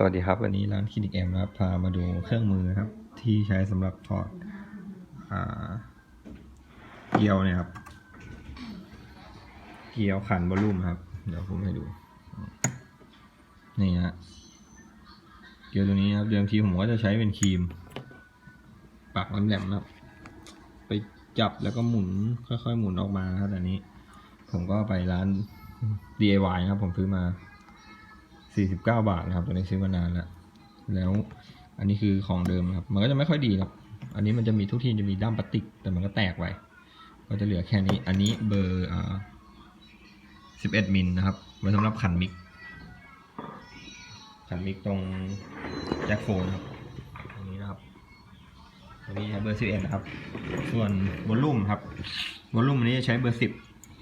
สวัสดีครับ วันนี้ร้านคลินิกแอมนะครับพามาดูเครื่องมือครับ ที่ใช้สำหรับถอดอเกลียวเนี่ยครับ เกลียวขันวอลลุ่มครับ เดี๋ยวผมให้ดู นี่ฮะเกลียวตัวนี้ครับเดิมทีผมก็จะใช้เป็นครีมปักแหลมๆนะครับ ไปจับแล้วก็หมุนค่อยๆหมุนออกมาครับอันนี้ ผมก็ไปร้าน DIY นะครับ ผมซื้อมา 49 บาทนะครับ ตัวนี้ซื้อมานานแล้ว แล้วอันนี้คือของเดิมครับ มันก็จะไม่ค่อยดีครับอันนี้มันจะมีทุกทีจะมีด้ามพลาสติก แต่มันก็แตกไป ก็จะเหลือแค่นี้ อันนี้เบอร์อ่า11 มิลนะครับ ไว้สำหรับขันมิก ขันมิกตรงแจ็คโฟนครับตรงนี้นะครับตัวนี้ใช้เบอร์ 11 นะครับ ส่วนวอลลุ่มครับ วอลลุ่มอันนี้จะใช้เบอร์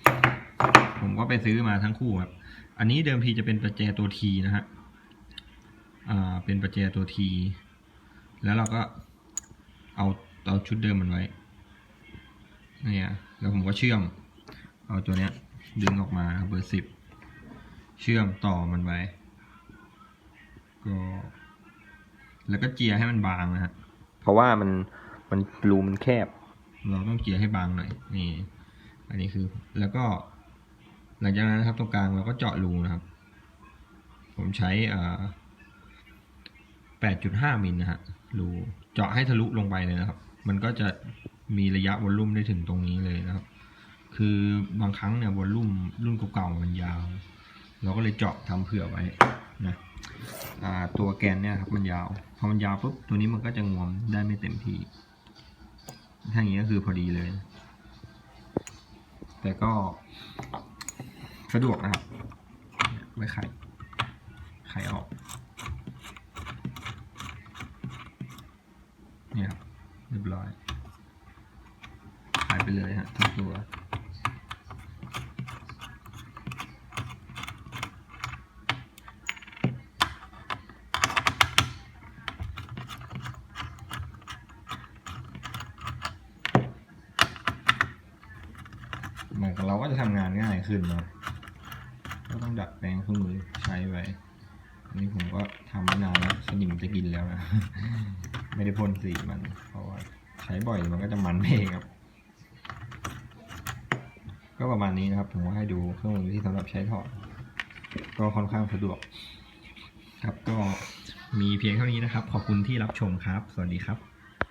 10 ผมก็ไปซื้อมาทั้งคู่ครับ อันนี้เดิมทีจะเป็นประแจตัวทีนะฮะอ่าเป็นประแจตัวทีแล้วเราก็เอาเอาชุดเดิมมันไว้เนี่ยแล้วผมก็เชื่อม เอาตัวเนี้ยดึงออกมาครับเบอร์สิบเชื่อมต่อมันไว้ ก็ แล้วก็เจียให้มันบางนะฮะเพราะว่ามันมันรูมันแคบ เราต้องเจียให้บางหน่อยนี่ อันนี้คือแล้วก็ หลังจากนั้นนะครับตรงกลางเราก็เจาะรูนะครับ ผมใช้อ่า8.5มิลนะฮะรูเจาะให้ทะลุลงไปเลยนะครับ มันก็จะมีระยะวอลลุ่มได้ถึงตรงนี้เลยนะครับ คือบางครั้งเนี่ยวอลลุ่มรุ่นเก่าๆมันยาว เราก็เลยเจาะทำเผื่อไว้นะตัวแกนเนี่ยครับมันยาว พอมันยาวปุ๊บตัวนี้มันก็จะงวมได้ไม่เต็มที่ถ้าอย่างนี้ก็คือพอดีเลย แต่ก็ สะดวกนะครับไว้ไข่ไข่ออกเนี่ยครับเรียบร้อยขายไปเลยฮะทั้งตัวเหมือนกับเราก็จะทำงานง่ายขึ้นเนาะ ก็ต้องดัดแปลงเครื่องมือใช้ไว้อันนี้ผมก็ทำมานานแล้วสนิมจะกินแล้วนะไม่ได้พ่นสีมัน เพราะว่าใช้บ่อยมันก็จะมันเองครับ ก็ประมาณนี้นะครับ ผมก็ให้ดูเครื่องมือที่สำหรับใช้ถอดก็ค่อนข้างสะดวก ครับก็มีเพียงเท่านี้นะครับ ขอบคุณที่รับชมครับ สวัสดีครับ